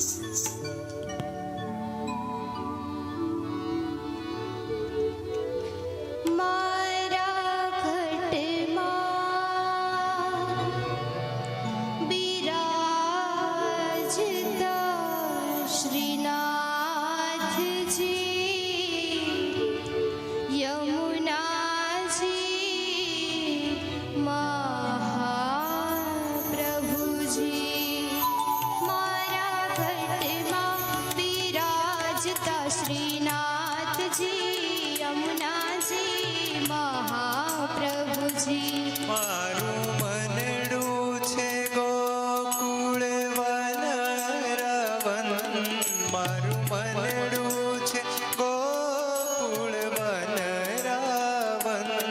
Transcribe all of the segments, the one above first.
すごい。છે મારું મનડું છે ગોકુળ રવન મારું મનડું છે ગોકુળ વન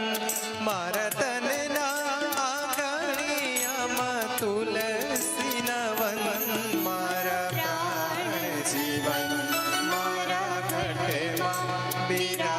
મારા તનના આંગણીયામાં તુલસી નવન મારા જીવન, મારા ઘટમાં બીરા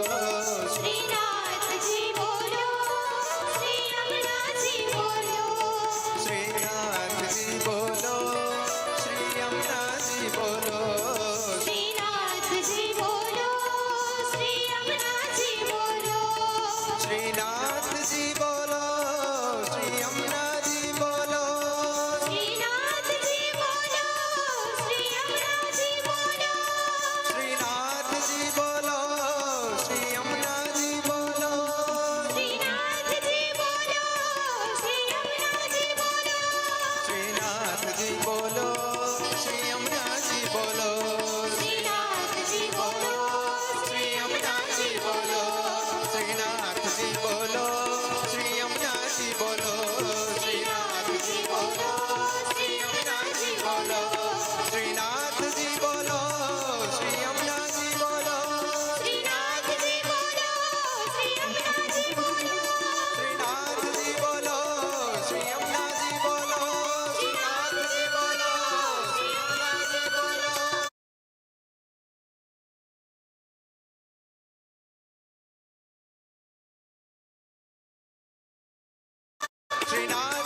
શ્રી નારાયણ